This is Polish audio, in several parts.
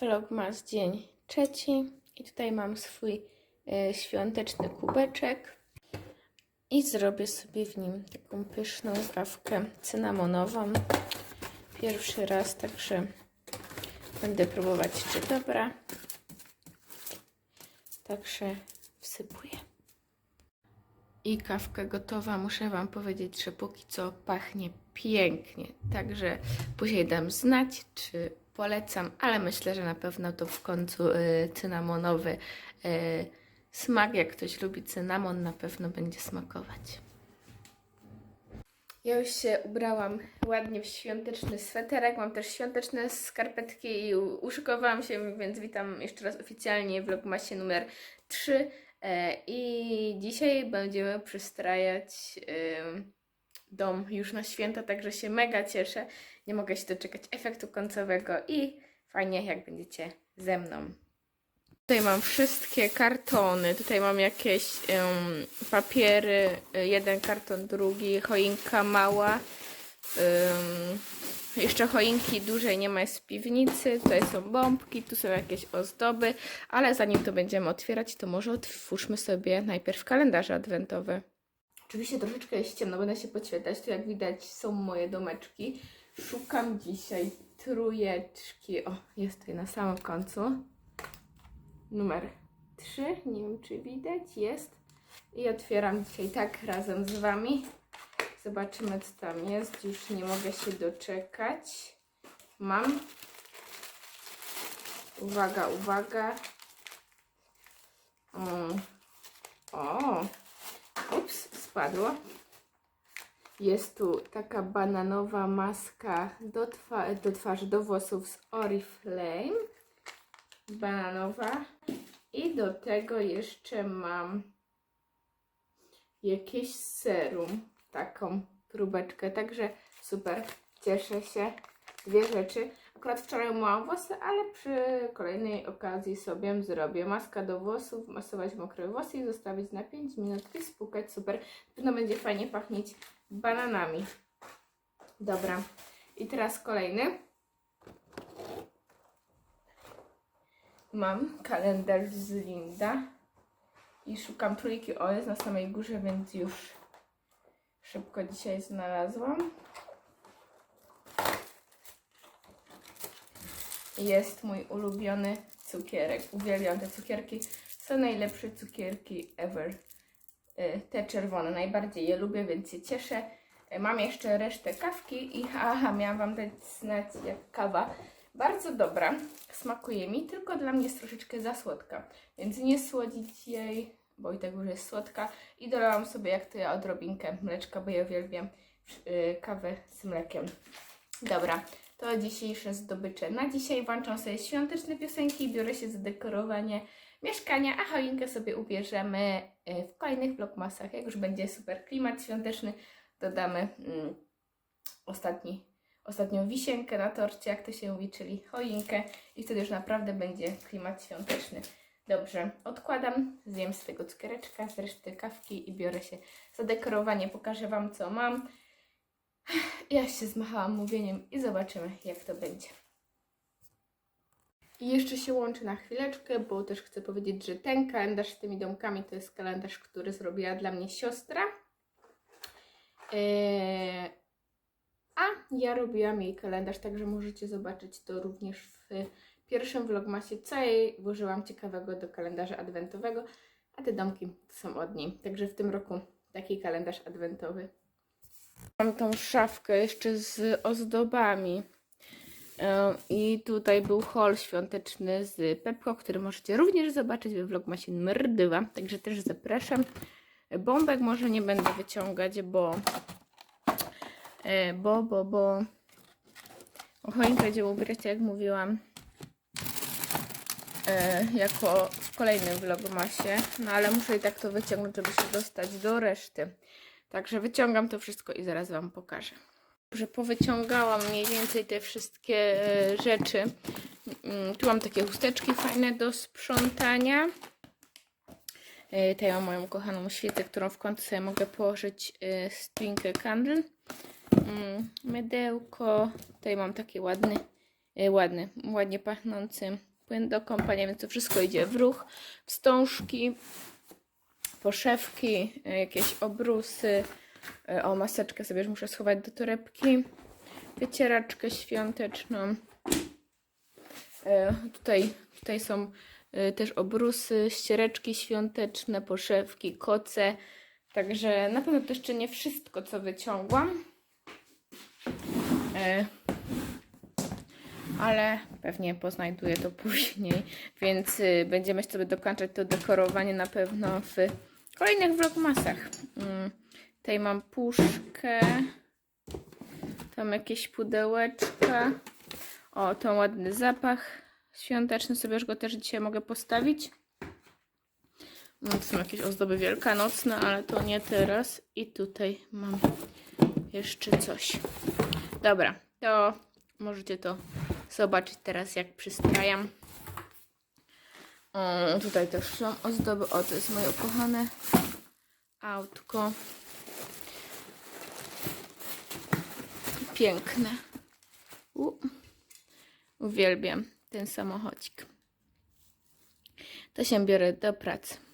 Vlogmas dzień trzeci i tutaj mam swój e, świąteczny kubeczek i zrobię sobie w nim taką pyszną kawkę cynamonową. Pierwszy raz, także będę próbować, czy dobra. Także wsypuję. I kawka gotowa. Muszę Wam powiedzieć, że póki co pachnie pięknie. Także później dam znać, czy polecam, ale myślę, że na pewno to w końcu y, cynamonowy y, smak. Jak ktoś lubi cynamon, na pewno będzie smakować. Ja już się ubrałam ładnie w świąteczny sweterek. Mam też świąteczne skarpetki i uszykowałam się, więc witam jeszcze raz oficjalnie w Vlogmasie numer 3. E, I dzisiaj będziemy przystrajać dom już na święta, także się mega cieszę. Nie mogę się doczekać efektu końcowego i fajnie, jak będziecie ze mną. Tutaj mam wszystkie kartony. Tutaj mam jakieś em, papiery. y, Jeden karton, drugi, choinka mała. Ym, jeszcze choinki dużej nie ma w piwnicy. Tutaj są bombki, tu są jakieś ozdoby. Ale zanim to będziemy otwierać, to może otwórzmy sobie najpierw kalendarze adwentowe. Oczywiście troszeczkę jest ciemno, będę się podświetlać. Tu jak widać są moje domeczki. Szukam dzisiaj trójeczki. O, jest tutaj na samym końcu. Numer 3. Nie wiem, czy widać. Jest. I otwieram dzisiaj tak razem z Wami. Zobaczymy, co tam jest. Już nie mogę się doczekać. Mam. Uwaga, uwaga. O. o. Ups, spadło. Jest tu taka bananowa maska do, twa do twarzy, do włosów z Oriflame. Bananowa. I do tego jeszcze mam jakieś serum, taką próbeczkę, także super, cieszę się. Dwie rzeczy. Akurat wczoraj myłam włosy, ale przy kolejnej okazji sobie zrobię maska do włosów, masować mokre włosy i zostawić na 5 minut i spłukać, super. Pewno będzie fajnie pachnieć bananami. Dobra, i teraz kolejny. Mam kalendarz z Linda i szukam trójki. O, jest na samej górze, więc już szybko dzisiaj znalazłam. Jest mój ulubiony cukierek. Uwielbiam te cukierki. Są najlepsze cukierki ever. Y, Te czerwone. Najbardziej je lubię, więc się cieszę. Y, Mam jeszcze resztę kawki i aha, miałam Wam dać znać jak kawa. Bardzo dobra. Smakuje mi, tylko dla mnie jest troszeczkę za słodka. Więc nie słodzić jej, bo i tak już jest słodka. I dolałam sobie jak to ja odrobinkę mleczka, bo ja uwielbiam y, kawę z mlekiem. Dobra, to dzisiejsze zdobycze. Na dzisiaj włączam sobie świąteczne piosenki biorę się za dekorowanie mieszkania, a choinkę sobie ubierzemy y, w kolejnych vlogmasach. Jak już będzie super klimat świąteczny, dodamy mm, ostatni, ostatnią wisienkę na torcie, jak to się mówi, czyli choinkę i wtedy już naprawdę będzie klimat świąteczny. Dobrze, odkładam, zjem swojego cukiereczka z reszty kawki i biorę się za dekorowanie. Pokażę Wam, co mam. Ja się zmachałam mówieniem i zobaczymy, jak to będzie. I jeszcze się łączę na chwileczkę, bo też chcę powiedzieć, że ten kalendarz z tymi domkami to jest kalendarz, który zrobiła dla mnie siostra. Eee, a ja robiłam jej kalendarz, także możecie zobaczyć to również w pierwszym vlogmasie, co jej włożyłam ciekawego do kalendarza adwentowego, a te domki są od niej. Także w tym roku taki kalendarz adwentowy. Mam tą szafkę jeszcze z ozdobami. E, I tutaj był haul świąteczny z Pepko, który możecie również zobaczyć we vlogmasie numer 2. Także też zapraszam. Bombek może nie będę wyciągać, bo e, bo, bo, bo choinkę będziemy ubierać, jak mówiłam e, jako w kolejnym vlogmasie. No ale muszę i tak to wyciągnąć, żeby się dostać do reszty. Także wyciągam to wszystko i zaraz Wam pokażę. Że powyciągałam mniej więcej te wszystkie e, rzeczy. Mm, Tu mam takie chusteczki fajne do sprzątania. E, Tutaj mam moją kochaną świecę, którą w końcu sobie mogę położyć e, z Twinkle Candle. Mm, Mydełko. Tutaj mam taki ładny ładny, ładnie pachnący płyn do kąpania, więc to wszystko idzie w ruch. Wstążki, poszewki, e, jakieś obrusy. E, O, maseczkę sobie już muszę schować do torebki. Wycieraczkę świąteczną. E, Tutaj, tutaj są też obrusy, ściereczki świąteczne, poszewki, koce. Także na pewno to jeszcze nie wszystko, co wyciągłam. Ale pewnie poznajduję to później, więc y, będziemy sobie dokończać to dekorowanie na pewno w kolejnych vlogmasach. Mm, Tutaj mam puszkę, tam jakieś pudełeczka. O, to ładny zapach świąteczny, sobie już go też dzisiaj mogę postawić. No, to są jakieś ozdoby wielkanocne, ale to nie teraz. I tutaj mam jeszcze coś. Dobra, to możecie to zobaczyć teraz, jak przystrajam. O, tutaj też są ozdoby. O, to jest moje ukochane autko. Piękne. U. Uwielbiam ten samochodzik. To się biorę do pracy.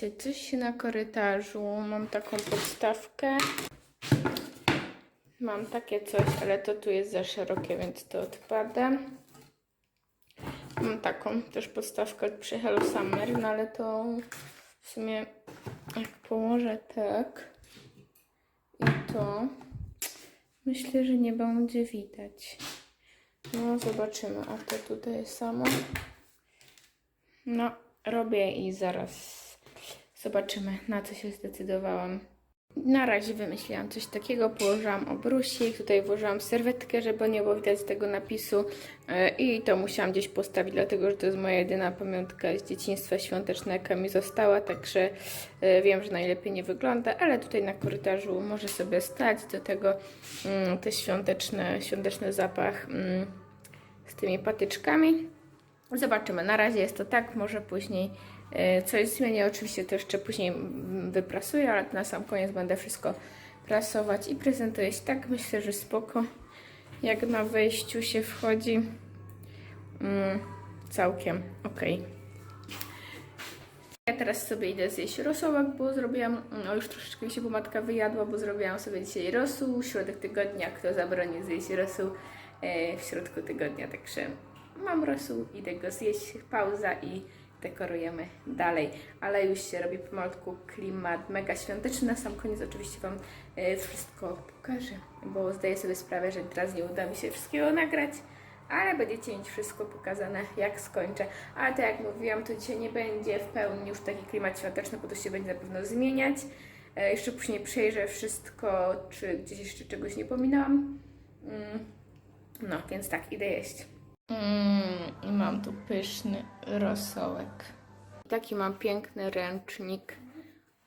Wymyślić coś na korytarzu. Mam taką podstawkę. Mam takie coś, ale to tu jest za szerokie, więc to odpada. Mam taką też podstawkę przy Hello Summer, no ale to w sumie jak położę tak i to myślę, że nie będzie widać. No zobaczymy, a to tutaj samo. No, robię i zaraz zobaczymy, na co się zdecydowałam. Na razie wymyśliłam coś takiego, położyłam obrusik, tutaj włożyłam serwetkę, żeby nie było widać tego napisu e, i to musiałam gdzieś postawić, dlatego że to jest moja jedyna pamiątka z dzieciństwa świąteczna, jaka mi została, także e, wiem, że najlepiej nie wygląda, ale tutaj na korytarzu może sobie stać, do tego mm, te świąteczne, świąteczny zapach mm, z tymi patyczkami. Zobaczymy. Na razie jest to tak, może później coś zmienię. Oczywiście to jeszcze później wyprasuję, ale na sam koniec będę wszystko prasować i prezentuję się tak. Myślę, że spoko. Jak na wejściu się wchodzi. Mm, całkiem ok. Ja teraz sobie idę zjeść rosołek, bo zrobiłam, no już troszeczkę mi się pomadka wyjadła, bo zrobiłam sobie dzisiaj rosół, środek tygodnia, kto zabroni zjeść rosół e, w środku tygodnia, także mam rosół, idę go zjeść, pauza i dekorujemy dalej, ale już się robi pomalutku klimat mega świąteczny, na sam koniec oczywiście Wam e, wszystko pokażę, bo zdaję sobie sprawę, że teraz nie uda mi się wszystkiego nagrać, ale będziecie mieć wszystko pokazane, jak skończę. Ale tak jak mówiłam, to dzisiaj nie będzie w pełni już taki klimat świąteczny, bo to się będzie na pewno zmieniać. E, Jeszcze później przejrzę wszystko, czy gdzieś jeszcze czegoś nie pominęłam. Mm. No, więc tak, idę jeść. Mm, I mam tu pyszny rosołek. Taki mam piękny ręcznik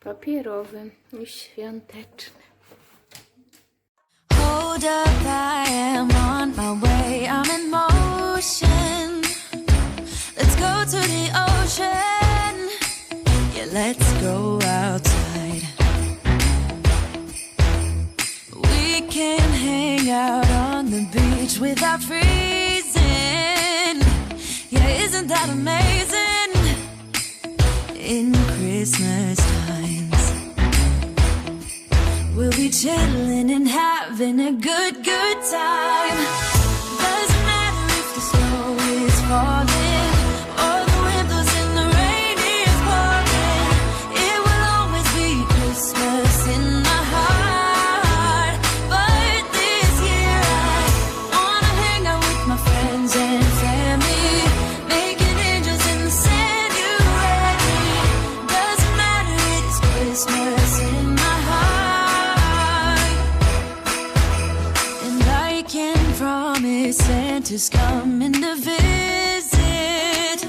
papierowy i świąteczny. Hold up, I am on my way. I'm in motion. Let's go to the ocean. Yeah, let's go outside. We can hang out on the beach without. That amazing? In Christmas times. We'll be chilling and having a good, good time. Santa's coming to visit.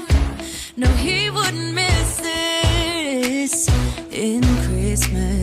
No, he wouldn't miss this in Christmas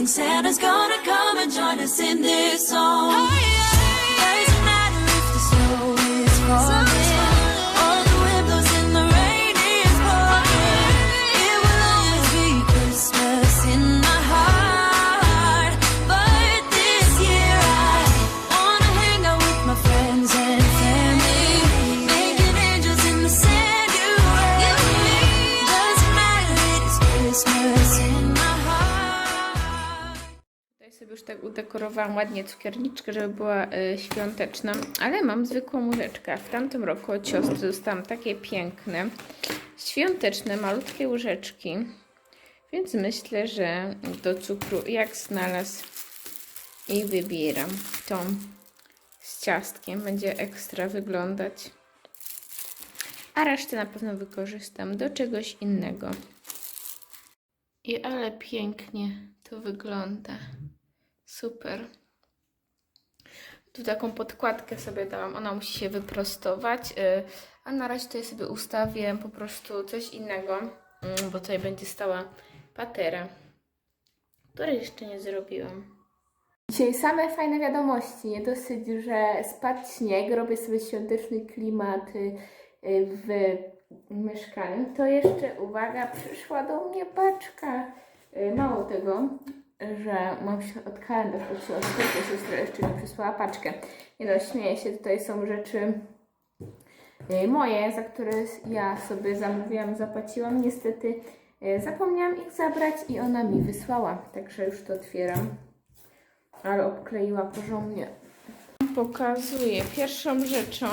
think Santa's gonna come and join us in this song. Oh, Doesn't udekorowałam ładnie cukierniczkę, żeby była y, świąteczna, ale mam zwykłą łyżeczkę. W tamtym roku od siostry dostałam takie piękne, świąteczne, malutkie łyżeczki, więc myślę, że do cukru jak znalazł i wybieram tą z ciastkiem. Będzie ekstra wyglądać. A resztę na pewno wykorzystam do czegoś innego. I ale pięknie to wygląda. Super. Tu taką podkładkę sobie dałam. Ona musi się wyprostować. y, A na razie tutaj sobie ustawię po prostu coś innego, mm, bo tutaj będzie stała patera, której jeszcze nie zrobiłam. Dzisiaj same fajne wiadomości. Nie dosyć, że spadł śnieg, robię sobie świąteczny klimat y, w mieszkaniu, to jeszcze, uwaga, przyszła do mnie paczka. Y, Mało tego, że mam się od kalendarz od siostry, to siostra jeszcze mi przysłała paczkę. Nie no, śmieję się, tutaj są rzeczy y, moje, za które ja sobie zamówiłam, zapłaciłam. Niestety y, zapomniałam ich zabrać i ona mi wysłała, także już to otwieram. Ale obkleiła porządnie. Pokazuję. Pierwszą rzeczą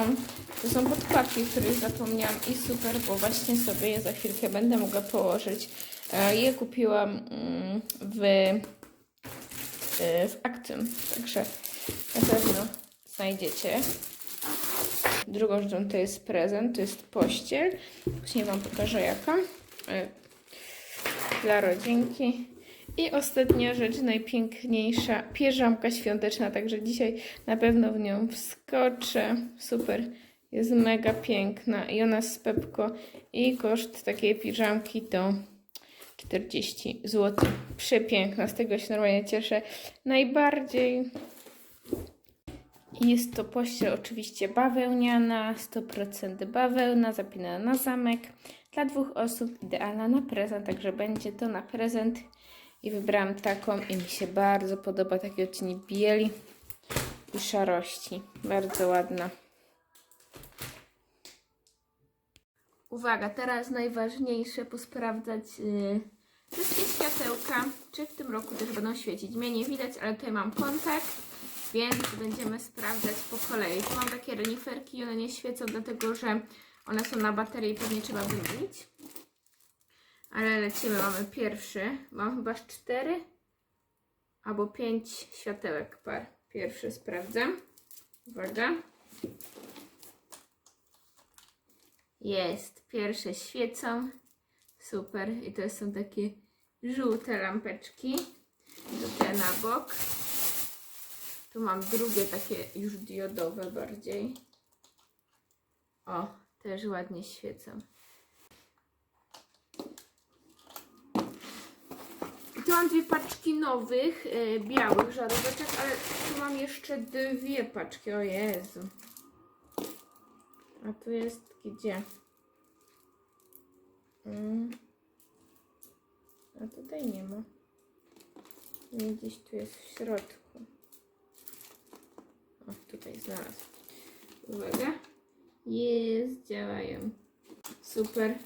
to są podkładki, których zapomniałam i super, bo właśnie sobie je za chwilkę będę mogła położyć. E, Je kupiłam mm, w, e, w Actym, także na pewno znajdziecie. Drugą rzeczą to jest prezent, to jest pościel. Później Wam pokażę jaka. E, Dla rodzinki. I ostatnia rzecz, najpiękniejsza pierzamka świąteczna, także dzisiaj na pewno w nią wskoczę. Super, jest mega piękna i ona z Pepko i koszt takiej piżamki to 40 zł. Przepiękna, z tego się normalnie cieszę najbardziej. Jest to pościel oczywiście bawełniana, 100% bawełna, zapinana na zamek. Dla dwóch osób idealna na prezent, także będzie to na prezent. I wybrałam taką i mi się bardzo podoba, taki odcień bieli i szarości. Bardzo ładna. Uwaga, teraz najważniejsze posprawdzać yy, wszystkie światełka, czy w tym roku też będą świecić. Mnie nie widać, ale tutaj mam kontakt, więc będziemy sprawdzać po kolei. Tu mam takie reniferki i one nie świecą, dlatego że one są na baterii i pewnie trzeba wymienić. Ale lecimy, mamy pierwszy. Mam chyba cztery albo pięć światełek par. Pierwszy sprawdzam. Uwaga. Jest. Pierwsze świecą. Super. I to są takie żółte lampeczki. To te na bok. Tu mam drugie takie już diodowe bardziej. O, też ładnie świecą. Tu mam dwie paczki nowych, e, białych żaróweczek, ale tu mam jeszcze dwie paczki. O Jezu. A tu jest gdzie? Mm. A tutaj nie ma. Nie, Gdzieś tu jest w środku. O, tutaj znalazł. Uwaga. Jest, działają. Super.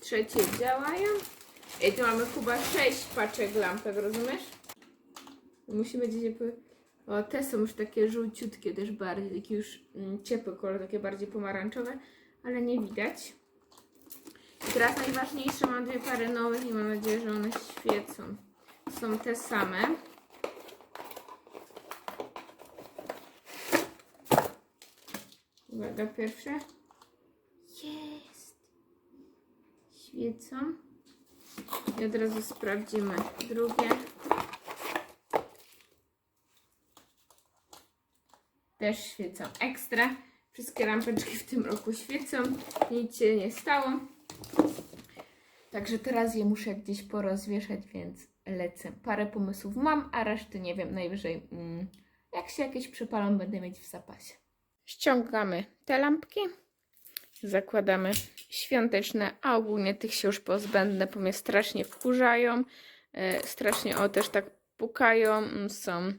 Trzecie działają. Ej, tu mamy chyba sześć paczek lampek, rozumiesz? Musimy gdzieś... Po... O, te są już takie żółciutkie też bardziej, taki już mm, ciepły kolor, takie bardziej pomarańczowe, ale nie widać. I teraz najważniejsze, mam dwie pary nowych i mam nadzieję, że one świecą. Są te same. Uwaga, pierwsze. Jest. Świecą. I od razu sprawdzimy drugie. Też świecą ekstra. Wszystkie lampeczki w tym roku świecą. Nic się nie stało. Także teraz je muszę gdzieś porozwieszać, więc lecę. Parę pomysłów mam, a reszty nie wiem. Najwyżej mm, jak się jakieś przypalą, będę mieć w zapasie. Ściągamy te lampki. Zakładamy świąteczne, a ogólnie tych się już pozbędę, bo mnie strasznie wkurzają. E, strasznie o też tak pukają. mm, Są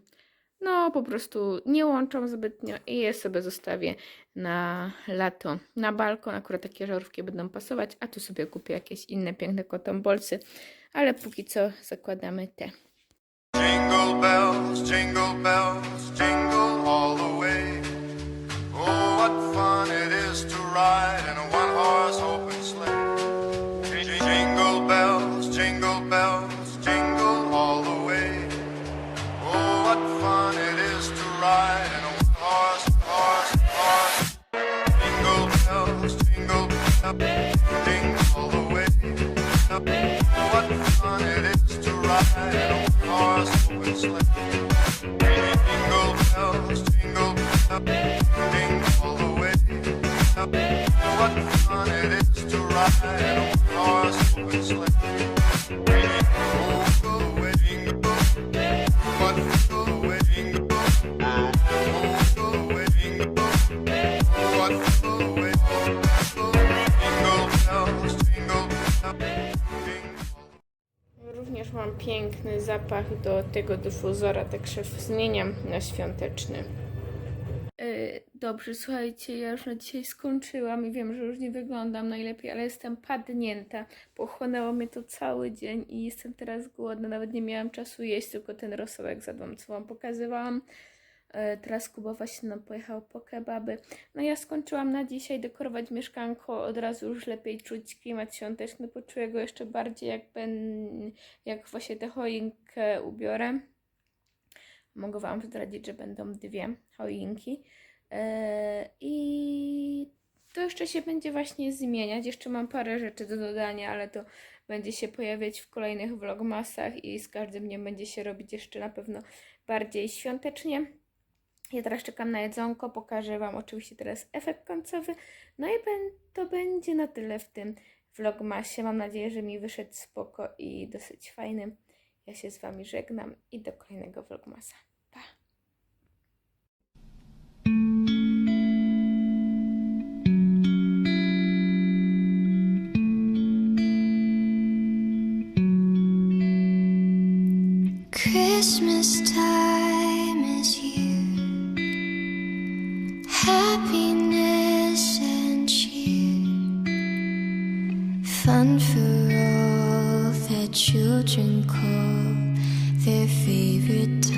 no po prostu nie łączą zbytnio i je sobie zostawię na lato na balkon. Akurat takie żarówki będą pasować, a tu sobie kupię jakieś inne piękne kotombolsy, ale póki co zakładamy te. Jingle bells, jingle bells, jingle all the way. Oh, what fun it is to ride in a one horse open sleigh. Jingle bells, jingle bells, fun it is to ride in a horse open sleigh. Oh, Również mam piękny zapach do tego dyfuzora, także zmieniam na świąteczny. Yy, dobrze, słuchajcie, ja już na dzisiaj skończyłam i wiem, że już nie wyglądam najlepiej, ale jestem padnięta. Pochłonęło mnie to cały dzień i jestem teraz głodna. Nawet nie miałam czasu jeść, tylko ten rosołek zjadłam, co Wam pokazywałam. Yy, teraz Kuba właśnie nam pojechał po kebaby. No ja skończyłam na dzisiaj dekorować mieszkanko, od razu już lepiej czuć klimat świąteczny, poczuję go jeszcze bardziej jak, ben, jak właśnie tę choinkę ubiorę. Mogę Wam zdradzić, że będą dwie choinki. Eee, I to jeszcze się będzie właśnie zmieniać. Jeszcze mam parę rzeczy do dodania, ale to będzie się pojawiać w kolejnych vlogmasach i z każdym dniem będzie się robić jeszcze na pewno bardziej świątecznie. Ja teraz czekam na jedzonko, pokażę Wam oczywiście teraz efekt końcowy. No i to będzie na tyle w tym vlogmasie. Mam nadzieję, że mi wyszedł spoko i dosyć fajny. Ja się z Wami żegnam i do kolejnego vlogmasa. Fun for all that children call their favorite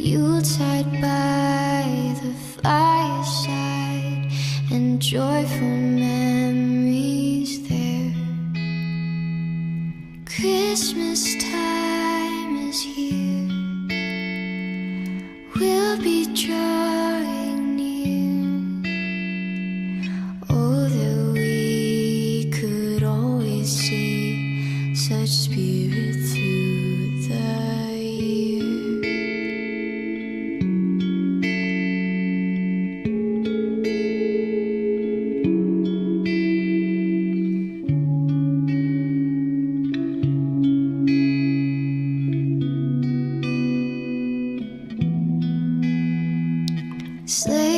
Yuletide by the fireside, and joyful memories there. Christmas time Sleigh